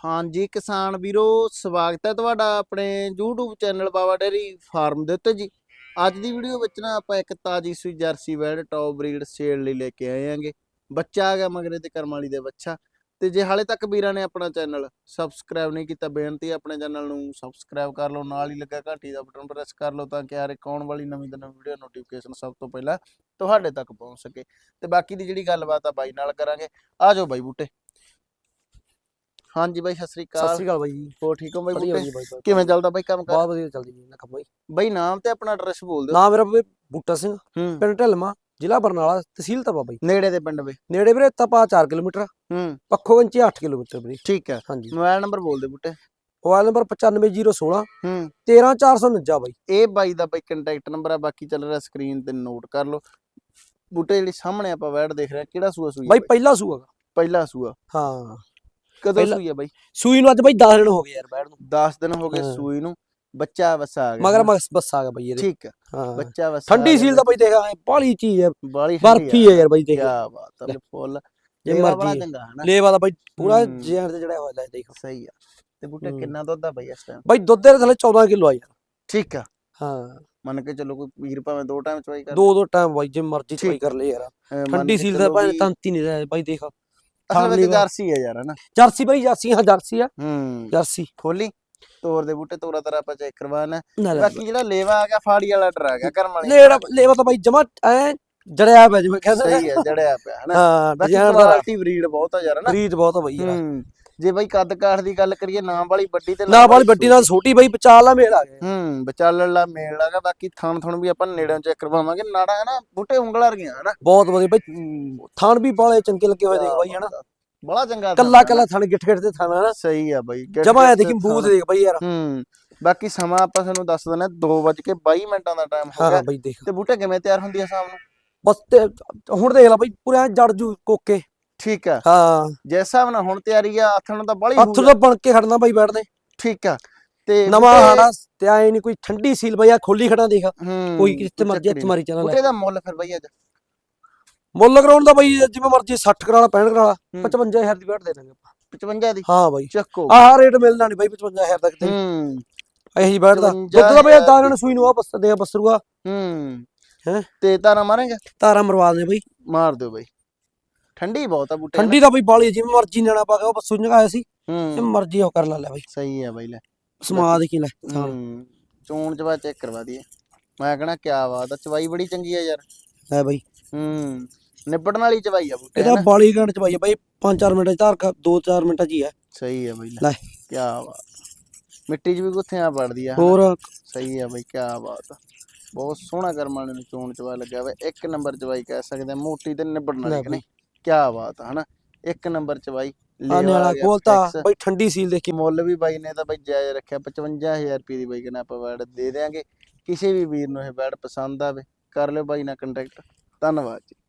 ਹਾਂਜੀ ਕਿਸਾਨ ਵੀਰੋ, ਸਵਾਗਤ ਹੈ ਤੁਹਾਡਾ ਆਪਣੇ YouTube channel Baba dairy farm ਦੇ ਉੱਤੇ ਜੀ। ਅੱਜ ਦੀ ਵੀਡੀਓ ਵਿੱਚ ਨਾ ਆਪਾਂ ਇੱਕ ਤਾਜੀ ਸੂਈ ਜਰਸੀ ਵੈਡ ਟੌਪ ਬਰੀਡ ਸੇਲ ਲਈ ਲੈ ਕੇ ਆਏ ਆਂਗੇ ਬੱਚਾ ਆ ਗਿਆ ਮਗਰੇ ਤੇ ਕਰਮਾਲੀ ਦੇ ਬੱਚਾ। ਤੇ ਜੇ ਹਾਲੇ ਤੱਕ ਵੀਰਾਂ ਨੇ ਆਪਣਾ ਚੈਨਲ ਸਬਸਕ੍ਰਾਈਬ ਨਹੀਂ ਕੀਤਾ, ਬੇਨਤੀ ਆਪਣੇ ਚੈਨਲ ਨੂੰ ਸਬਸਕ੍ਰਾਈਬ ਕਰ ਲਓ, ਨਾਲ ਹੀ ਲੱਗਾ ਘੰਟੀ ਦਾ ਬਟਨ ਪ੍ਰੈਸ ਕਰ ਲਓ ਤਾਂ ਕਿ ਹਰ ਇੱਕ ਆਉਣ ਵਾਲੀ ਨਵੀਂ ਤੋਂ ਨਵੀਂ ਵੀਡੀਓ ਨੋਟੀਫਿਕੇਸ਼ਨ ਸਭ ਤੋਂ ਪਹਿਲਾਂ ਤੁਹਾਡੇ ਤੱਕ ਪਹੁੰਚ ਸਕੇ। ਤੇ ਬਾਕੀ ਦੀ ਜਿਹੜੀ ਗੱਲਬਾਤ ਆ ਬਾਈ ਨਾਲ ਕਰਾਂਗੇ। ਆ ਜਾਓ ਬਾਈ ਬੂਟੇ। ਹਾਂਜੀ ਬਾਈ ਸਤਿ ਸ੍ਰੀ ਸਤਿ ਅਕਾਲ। ਸ਼੍ਰੀ ਅਕਾਲ ਬਾਈ ਜੀ। ਹੋਰ ਠੀਕ ਹੋ ਬਾਈ ਵਧੀਆ। ਕਿਵੇਂ ਚੱਲਦਾ ਬਾਈ ਕੰਮ ਕਰ? ਬਹੁਤ ਵਧੀਆ ਚੱਲਦੀ ਜੀ ਲੱਖ ਬਾਈ। ਬਾਈ ਨਾਮ ਤੇ ਆਪਣਾ ਐਡਰੈਸ ਬੋਲ ਦਿਓ। ਨਾਮ ਮੇਰਾ ਬਾਈ ਬੂਟਾ ਸਿੰਘ ਪਿੰਡ ਢਲਮਾ ਜ਼ਿਲ੍ਹਾ ਬਰਨਾਲਾ ਤਹਿਸੀਲ ਤਪਾ ਬਾਈ। ਨੇੜੇ ਦੇ ਪਿੰਡ ਬਈ। ਨੇੜੇ ਵੀਰੇ ਤਪਾ 4 ਕਿਲੋਮੀਟਰ ਹੂੰ। ਪੱਖੋ ਗੰਚੀ 8 ਕਿਲੋਮੀਟਰ ਵੀਰੇ। ਠੀਕ ਹੈ। ਹਾਂਜੀ। ਮੋਬਾਈਲ ਨੰਬਰ ਬੋਲ ਦੇ ਬੂਟੇ। ਮੋਬਾਈਲ ਨੰਬਰ 95016 ਹੂੰ। 13449 ਬਾਈ। ਇਹ ਬਾਈ ਦਾ ਬਾਈ ਕੰਟੈਕਟ ਨੰਬਰ ਆ ਬਾਕੀ ਚੱਲ ਰਿਹਾ ਸਕਰੀਨ ਤੇ ਨੋਟ ਕਰ ਲਓ। ਬੂਟੇ ਜਿਹੜੀ ਸਾਹਮਣੇ ਆਪਾਂ ਵੈੜ ਦੇਖ ਰਹੇ ਕਿਹੜਾ ਸੂਆ ਸੂਈ ਬਾਈ ਪਹਿਲਾ ਸੂਆ। ਪਹਿਲਾ ਸੂਆ। ਹਾਂ। ਕਦੋਂ ਪਹਿਲਾ- ਸੂਈ ਆ ਬਾਈ? ਸੂਈ ਨੂੰ ਅੱਜ ਬਾਈ 10 ਦਿਨ ਹੋ ਗਏ ਯਾਰ ਬੈਠ ਨੂੰ। 10 ਦਿਨ ਹੋ ਗਏ ਹਾਂ। ਸੂਈ ਨੂੰ ਬੱਚਾ ਵਸਾ ਆ ਗਿਆ ਮਗਰ? ਮਗਸ ਬੱਸ ਆ ਗਿਆ ਬਾਈ ਇਹਦੇ। ਠੀਕ ਹੈ ਹਾਂ। ਬੱਚਾ ਵਸਾ ਠੰਡੀ ਸੀਲ ਦਾ ਬਾਈ ਦੇਖ ਬਾਲੀ ਚੀਜ਼ ਹੈ ਬਾਲੀ ਬਰਫੀ ਹੈ ਯਾਰ ਬਾਈ ਕੀ ਦੇਖ ਬਾਤ ਹੈ ਫੁੱਲ। ਜੇ ਲੇਵਾ ਬੜਾ ਮਰਜ਼ੀ ਚੰਗਾ ਹੈ ਨਾ ਲੇਵਾ ਦਾ ਬਾਈ ਪੂਰਾ ਹੂੰ। ਜੜਿਆ ਹੋਇਆ ਲੈ ਦੇਖ। ਸਹੀ ਆ। ਤੇ ਬੂਟੇ ਹੂੰ। ਕਿੰਨਾ ਦੁੱਧ ਆ ਬਾਈ ਇਸ ਟਾਈਮ ਬਾਈ ਦੁੱਧ ਦੇ ਥੱਲੇ 14 ਕਿਲੋ ਆ ਯਾਰ। ਠੀਕ ਆ। ਹਾਂ। ਮੰਨ ਕੇ ਚੱਲੋ ਕੋਈ ਵੀਰ ਭਾਵੇਂ ਦੋ ਟਾਈਮ ਚਵਾਈ ਕਰ ਦੋ ਦੋ ਟਾਈਮ ਬਾਈ ਜੇ ਮਰਜ਼ੀ ਚੋਈ। ਕਰ ਲੈ ਯਾਰ। ਅਹ ਮੰਨ ਠੰਡੀ ਕੇ ਸੀਲ ਦਾ ਚੱਲੋ ਭਾਵੇਂ ਵੀ ਤੰਤੀ ਨਹੀਂ ਰਿਹਾ ਬਾਈ ਦੇਖ। ਅਸਲ ਵਿੱਚ। ਜਰਸੀ ਹੈ ਯਾਰ ਹਨਾ? ਜਰਸੀ ਬਾਈ ਜਰਸੀ ਹਾਂ ਜਰਸੀ ਆ। ਹੂੰ। ਜਰਸੀ। ਖੋਲੀ। ਤੋਰ ਦੇ ਬੂਟੇ ਤੋਰਾ ਤਰਾ ਆਪਾਂ ਚੈੱਕ ਕਰਵਾਣਾ ਬਾਕੀ ਜਿਹੜਾ ਲੇਵਾ ਆ ਗਿਆ ਫਾੜੀ ਵਾਲਾ ਡਰ ਆ ਗਿਆ ਕਰਮ ਵਾਲੀ। ਲੇਵਾ ਲੇਵਾ ਤਾਂ ਬਾਈ ਜਮਾ ਐ ਜੜਿਆ ਪਿਆ ਜਿਵੇਂ ਕਹਿੰਦੇ ਸਹੀ ਹੈ ਜੜਿਆ ਪਿਆ ਹਨਾ? ਹਾਂ ਬਾਕੀ ਕੁਆਲਿਟੀ ਬਰੀਡ ਬਹੁਤ ਆ ਯਾਰ ਹਨਾ? ਖਰੀਦ ਬਹੁਤ ਆ ਬਾਈ ਯਾਰ। ਹੂੰ। ਜੇ ਬਾਈ ਕੱਦ ਕਾਠ ਦੀ ਗੱਲ ਕਰੀਏ ਨਾਮ ਵਾਲੀ ਵੱਡੀ ਤੇ ਨਾ ਵਾਲੀ ਵੱਡੀ ਨਾਲ ਛੋਟੀ ਬਾਈ ਵਿਚਾਲ ਆ ਮੇਲ ਆ ਗਿਆ ਹੂੰ ਵਿਚਾਲਣ ਲਾ ਮੇਲ ਲਾਗਾ ਬਾਕੀ ਥਣ ਥਣ ਵੀ ਆਪਾਂ ਨੇੜੋਂ ਚੈੱਕ ਕਰਵਾਵਾਂਗੇ। ਨਾੜਾ ਹੈ ਨਾ ਬੂਟੇ ਉਂਗਲਾਂ ਰਗੀਆਂ ਹਨਾ। ਬਹੁਤ ਵਧੀਆ ਬਾਈ ਥਣ ਵੀ ਬਾਲੇ ਚੰਗੇ ਲੱਗੇ ਹੋਏ ਦੇਖ ਬਾਈ ਹਨਾ। ਬੜਾ ਚੰਗਾ ਕੱਲਾ ਕੱਲਾ ਥਣ ਗਿੱਠ ਗਿੱਠ ਤੇ ਥਣ ਹਨਾ। ਸਹੀ ਆ ਬਾਈ ਜਮਾ ਗਿੱਟ ਦੇਖੀ ਬੂਤ। ਦੇਖ ਬਾਈ ਯਾਰ। ਹੂੰ ਬਾਕੀ ਸਮਾਂ ਆਪਾਂ ਤੁਹਾਨੂੰ ਦੱਸ ਦਿੰਦੇ 2:22 ਮਿੰਟਾਂ ਦਾ ਟਾਈਮ ਹੋ ਹਾਂ ਗਿਆ। ਤੇ ਬੂਟੇ ਕਿਵੇਂ ਤਿਆਰ ਹੁੰਦੀ ਆ ਸ਼ਾਮ ਨੂੰ? ਬਸ ਤੇ ਹੁਣ ਦੇਖ ਲੈ ਬਾਈ ਪੂਰਾ ਜੜ ਜੂ ਕੋਕੇ। ਠੀਕ ਆ। ਹਾਂ। ਜਿਸ ਨਾਲ ਹੁਣ ਤਿਆਰੀ ਆ ਆਥਣ ਤਾਂ ਬੜੀ ਹੱਥ ਤੋਂ ਬਣ ਕੇ ਖੜਨਾ ਬਾਈ ਬੈਠਦੇ ਠੀਕ ਆ ਤੇ ਨਵਾਂ ਹਾੜਾ ਤੇ ਆਏ ਨਹੀਂ ਕੋਈ ਠੰਡੀ ਸੀਲ ਬਾਈ ਆ ਖੋਲੀ ਖੜਾ ਦੇਖ। ਕੋਈ ਕੋਈ ਮਰਜ਼ੀ ਹੱਥ ਮਾਰੀ ਚੱਲਣਾ ਬੂਟੇ ਦਾ ਮੁੱਲ ਫਿਰ ਬਈ ਅੱਜ। ਮੁੱਲ ਕਰਾਉਣ ਦਾ ਬਾਈ ਜਿਵੇਂ ਮਰਜ਼ੀ 60 ਕਰਾਲਾ 65 ਕਰਾਲਾ ਹੂੰ। 55000 ਦੀ ਬੈਠ ਦੇ ਦਾਂਗੇ ਆਪਾਂ। 55 ਦੀ? ਹਾਂ ਬਾਈ। ਚੱਕੋ। ਆਹ ਰੇਟ ਮਿਲਣਾ ਨਹੀਂ ਬਾਈ 55000 ਤੱਕ ਤੇ ਹੂੰ। ਇਹੀ ਬੈਠਦਾ 55 ਦੁੱਧ ਦਾ ਬਾਈ ਦਾਣਾ ਸੂਈ ਨੂੰ ਆ ਬਸ ਦੇ ਬਸਰੂਗਾ ਹੂੰ। ਹੈਂ? ਤੇ ਤਾਰਾ ਮਾਰਾਂਗੇ? ਤਾਰਾ ਮਰਵਾ ਦੇ ਬਾਈ। ਮਾਰ ਦਿਓ ਬਈ। ਠੰਡੀ ਬਹੁਤ ਆ ਬੂਟੇ ਠੰਡੀ ਦਾ ਬਾਈ ਬਾਲੀ ਜਿਵੇਂ ਮਰਜ਼ੀ ਲੈਣਾ ਪਾ ਉਹ ਬਸੂ ਜਗਾਇਆ ਸੀ ਹੂੰ। ਜਿਵੇਂ ਮਰਜ਼ੀ ਉਹ ਕਰ ਲਾ ਲੈ ਬਾਈ। ਸਹੀ ਆ ਬਈ ਲੈ। ਸਮਾ ਦੇ ਕੀ ਲੈ ਹੂੰ। ਚੋਣ ਚਵਾ ਚੈੱਕ ਕਰਵਾ ਦਈਏ। ਮੈਂ ਕਹਣਾ ਕਿਆ ਬਾਤ ਆ ਚਵਾਈ ਬੜੀ ਚੰਗੀ ਆ ਯਾਰ। ਲੈ ਬਾਈ। ਹੂੰ ਨਿਬੜਨ ਵਾਲੀ ਚਵਾਈ ਆ ਬੂਟੇ ਇਹਦਾ? ਬਾਲੀ ਘੰਟ ਚ ਬਾਈ ਬਾਈ 5-4 ਮਿੰਟ ਚ ਧਾਰ ਕਾ 2-4 ਮਿੰਟਾਂ ਚ ਹੀ ਹੈ ਸਹੀ ਆ ਬਈ ਲੈ। ਲੈ। ਕਿਆ ਬਾਤ ਮਿੱਟੀ 'ਚ ਵੀ ਕਿੱਥੇ ਆ ਪੜਦੀ ਆ? ਹੋਰ? ਸਹੀ ਆ ਬਈ ਕਿਆ ਬਾਤ ਆ। ਬਹੁਤ ਸੋਹਣਾ ਕਰਮ ਨੂੰ ਚੋਣ ਚਵਾ ਲੱਗਿਆ ਵਾ। ਇੱਕ ਨੰਬਰ ਚਵਾਈ ਕਹਿ ਸਕਦੇ ਆ ਮੋਟੀ ਤੇ ਨਿਬੜਨ ਲੈ ਵਾਲੀ ਕਿ ਬਈ। ਨਹੀਂ ਕਿਆ ਬਾਤ ਆ ਹਨਾ? ਇੱਕ ਨੰਬਰ ਚਵਾਈ ਆਨੇ ਲੇਵਾ ਵਾਲਾ fix। ਬਾਈ ਠੰਡੀ ਸੀਲ ਦੇਖ ਕੇ। ਮੁੱਲ ਵੀ ਬਾਈ ਨੇ ਤਾਂ ਬਾਈ ਜਾਇਜ਼ ਰੱਖਿਆ 55000 ਰੁਪਏ ਦੀ ਬਾਈ ਕਹਿੰਦਾ ਆਪਾਂ ਵੈਡ ਦੇ ਦੇਾਂਗੇ ਕਿਸੇ ਵੀ ਵੀਰ ਨੂੰ ਇਹ ਵੈਡ ਪਸੰਦ ਆਵੇ ਕਰ ਲਿਓ ਬਾਈ ਨਾਲ ਕੰਟੈਕਟ ਧੰਨਵਾਦ ਜੀ।